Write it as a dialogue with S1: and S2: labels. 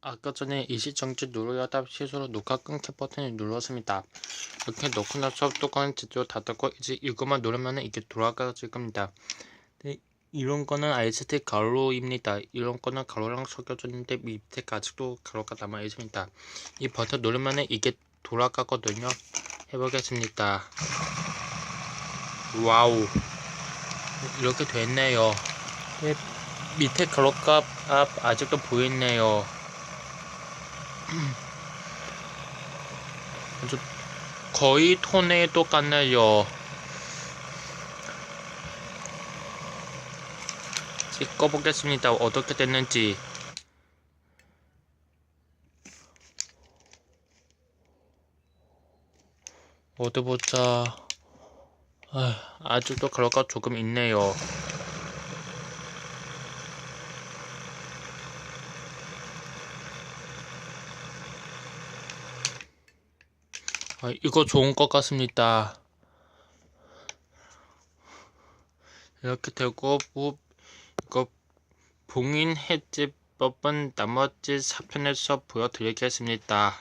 S1: 아까 전에 일시정지 누르려다 실수로 녹화 끊기 버튼을 눌렀습니다. 이렇게 넣고 나서 뚜껑을 제대로 닫았고 이제 이것만 누르면 이게 돌아가질 겁니다. 네, 이런 거는 ICT 가로입니다. 이런 거는 가로랑 섞여졌는데 밑에 아직도 가로가 남아 있습니다. 이 버튼 누르면 이게 돌아가거든요. 해보겠습니다. 와우 이렇게 됐네요. 네, 밑에 가로가 아직도 보이네요. 아주 거의 톤에 똑같네요. 찍어보겠습니다. 어떻게 됐는지. 어디 보자. 아, 아직도 가로가 조금 있네요. 아, 이거 좋은 것 같습니다. 이렇게 되고 뭐 이거 봉인 해제법은 나머지 4편에서 보여드리겠습니다.